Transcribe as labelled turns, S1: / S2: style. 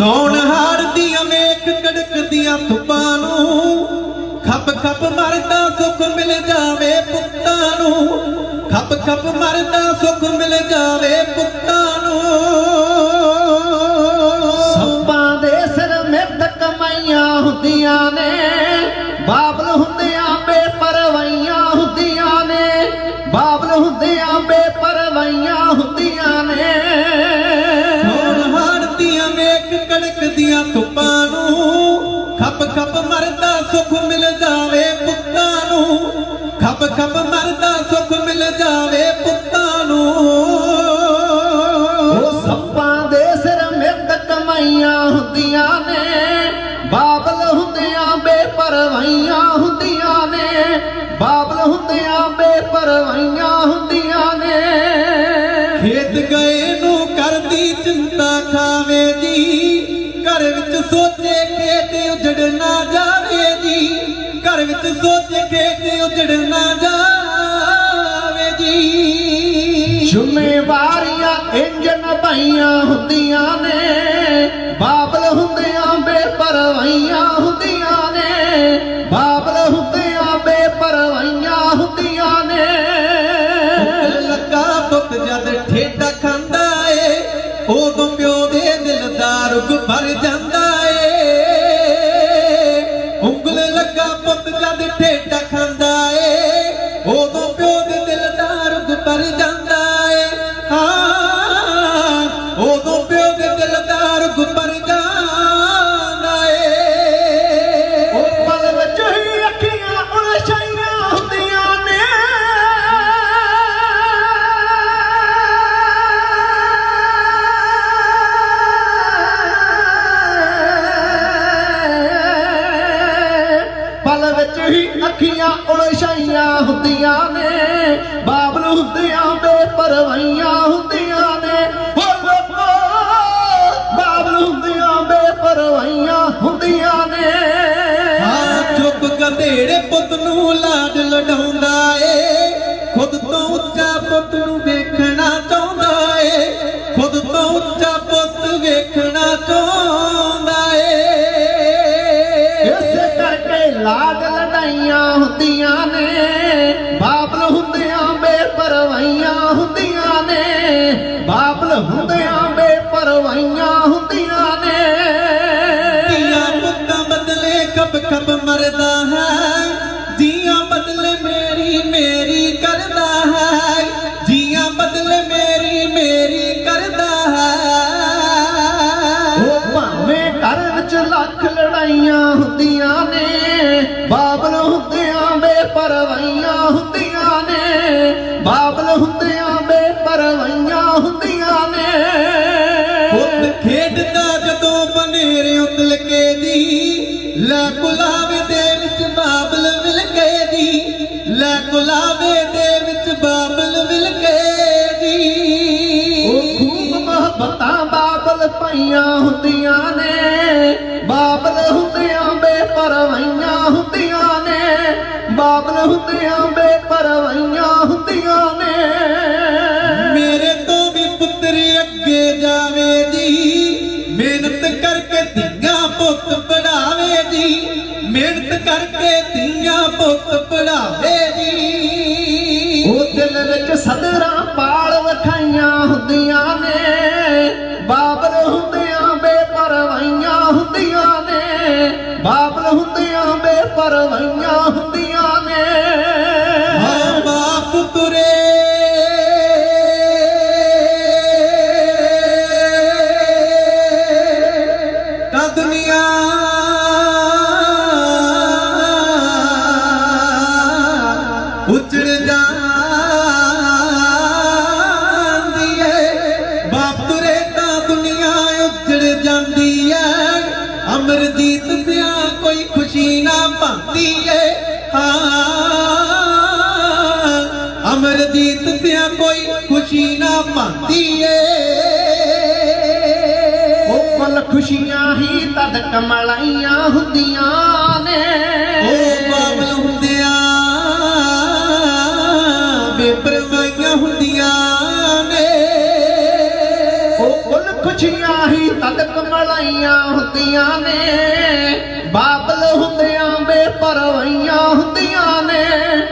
S1: ਸੌਣ ਹਾੜ ਦੀਆਂ ਮੇਖ ਕੜਕਦੀਆਂ ਧੁੱਪਾਂ ਨੂੰ, ਖੱਪ ਖੱਪ ਮਰਦਾ ਸੁੱਖ ਮਿਲ ਜਾਵੇ ਪੁੱਤਾਂ ਨੂੰ, ਖੱਪ ਖੱਪ ਮਰਦਾ ਸੁੱਖ ਮਿਲ ਜਾਵੇ ਪੁੱਤਾਂ ਨੂੰ।
S2: ਸੱਪਾਂ ਦੇ ਸਿਰ ਮਿੱਤ ਕਮਾਈਆਂ ਹੁੰਦੀਆਂ
S1: ਖੱਪ ਮਰਦਾ ਸੁੱਖ ਮਿਲ ਜਾਵੇ ਪੁੱਤਾਂ ਨੂੰ।
S2: ਉਹ ਸੱਪਾਂ ਦੇ ਸਿਰ ਮਿੱਤ ਕਮਾਈਆਂ ਹੁੰਦੀਆਂ ਨੇ ਬਾਬਲ ਹੁੰਦਿਆਂ ਬੇਪਰਵਾਈਆਂ ਹੁੰਦੀਆਂ ਨੇ ਬਾਬਲ ਹੁੰਦਿਆਂ ਬੇਪਰਵਾਈਆਂ ਹੁੰਦੀਆਂ ਨੇ।
S1: ਖੇਤ ਗਏ ਨੂੰ ਕਰਦੀ ਚਿੰਤਾ ਖਾਵੇ ਜੀ ਘਰ ਵਿੱਚ ਸੋਚੇ ਖੇਤ ਉਜੜ ਨਾ ਜਾਵੇ ਜੀ। ਘਰ ਵਿੱਚ ਸੋਚੇ ਖੇਤ ਉਜੜ ਨਾ ਜਾਵੇ ਜੀ।
S2: ਜ਼ਿੰਮੇਵਾਰੀਆਂ ਇੰਜਨ ਭਾਈਆਂ ਹੁੰਦੀਆਂ ਨੇ ਬਾਬਲ ਹੁੰਦਿਆਂ ਬੇਪਰਵਾਈਆਂ ਹੁੰਦੀਆਂ ਨੇ ਬਾਬਲ ਹੁੰਦਿਆਂ ਬੇਪਰਵਾਈਆਂ ਹੁੰਦੀਆਂ ਨੇ।
S1: ਲੱਗਾ ਪੁੱਤ ਜਦ ਠੇਡਾ ਖਾਂਦਾ ਏ ਉਦੋਂ ਪਿਓ ਦੇ ਦਿਲ ਦਾ ਰੁਗ ਭਰ ਜਾਂਦਾ ਏ
S2: ਅੱਖੀਆਂ ਹੁੰਦੀਆਂ ਨੇ, ਬਾਬਲ ਹੁੰਦੀਆਂ ਬੇਪਰਵਾਈਆਂ ਹੁੰਦੀਆਂ ਨੇ। ਹੋ ਲੋਕੋ ਬਾਬਲ ਹੁੰਦਿਆਂ ਬੇਪਰਵਾਈਆਂ ਹੁੰਦੀਆਂ ਨੇ।
S1: ਹਾਂ, ਚੁੱਪ ਗਧੇੜੇ ਪੁੱਤ ਨੂੰ ਲਾਡ ਲਡਾਉਂਦਾ ਏ। ਖੁਦ ਤੋਂ ਉੱਚਾ ਪੁੱਤ ਨੂੰ
S2: ਦੇਖ ਲੜਾਈਆਂ ਹੁੰਦੀਆਂ ਨੇ ਬਾਬਲ ਹੁੰਦਿਆਂ ਬੇਪਰਵਾਈਆਂ ਹੁੰਦੀਆਂ ਨੇ ਬਾਬਲ ਹੁੰਦਿਆਂ ਬੇਪਰਵਾਈਆਂ ਹੁੰਦੀਆਂ ਨੇ।
S1: ਧੀਆਂ ਪੁੱਤਾਂ ਬਦਲੇ ਕਬ ਕਬ ਮਰਦਾ ਹੈ ਜੀਆਂ ਬਦਲੇ ਮੇਰੀ ਮੇਰੀ ਕਰਦਾ ਹੈ ਜੀਆਂ ਬਦਲੇ ਮੇਰੀ ਮੇਰੀ ਕਰਦਾ ਹੈ।
S2: ਉਹ ਭਾਵੇਂ ਘਰ ਵਿੱਚ ਲੱਖ ਲੜਾਈਆਂ ਹੁੰਦੀਆਂ ਨੇ ਪਾਈਆਂ ਹੁੰਦੀਆਂ ਨੇ ਬਾਬਲ ਹੁੰਦਿਆਂ ਬੇਪਰਵਾਈਆਂ ਹੁੰਦੀਆਂ ਨੇ ਬਾਬਲ ਹੁੰਦਿਆਂ ਬੇਪਰਵਾਈਆਂ ਹੁੰਦੀਆਂ ਨੇ।
S1: ਮੇਰੇ ਤੋਂ ਵੀ ਪੁੱਤਰ ਅੱਗੇ ਜਾਵੇ ਜੀ ਮਿਹਨਤ ਕਰਕੇ ਧੀਆਂ ਪੁੱਤ ਪੜਾਵੇ ਜੀ ਮਿਹਨਤ ਕਰਕੇ ਧੀਆਂ ਪੁੱਤ ਪੜਾਵੇ ਜੀ।
S2: ਉਹ ਦਿਲ ਵਿੱਚ ਸਦਰਾਂ ਪਾਲ ਵਖਾਈਆਂ ਹੁੰਦੀਆਂ ਬਾਬਲ ਹੁੰਦਿਆਂ ਬੇਪਰਵਾਈਆਂ ਹੁੰਦੀਆਂ ਨੇ।
S1: ਹਾਂ ਬਾਪ ਤੁਰੇ। ਤਾਂ ਦੁਨੀਆ ਉਜੜ ਜਾਂਦੀ ਏ। ਬਾਪ ਤੁਰੇ ਤਾਂ ਦੁਨੀਆ ਉਜੜ ਜਾਂਦੀ ਏ। ਅਮਰਜੀਤ ਸਿਆ ਕੋਈ ਖੁਸ਼ੀ ਨਾ ਭਾਂਦੀ ਏ ਹਾਂ ਅਮਰਜੀਤ ਸਿਆ ਕੋਈ ਖੁਸ਼ੀ ਨਾ ਭਾਂਦੀ ਏ
S2: ਉਹ ਕੁੱਲ ਖੁਸ਼ੀਆਂ ਹੀ ਤਦ ਕਮਲਾਈਆਂ ਹੁੰਦੀਆਂ ਨੇ।
S1: ਉਹ ਬਾਬਲ ਹੁੰਦਿਆਂ ਬੇਪਰਵਾਹੀਆਂ ਹੁੰਦੀਆਂ ਨੇ।
S2: ਉਹ ਕੁੱਲ ਖੁਸ਼ੀਆਂ ਹੀ ਤਦ ਕਮਲਾਈਆਂ ਹੁੰਦੀਆਂ ਨੇ। ਪਰਵਈਆਂ ਹੁੰਦੀਆਂ ਨੇ।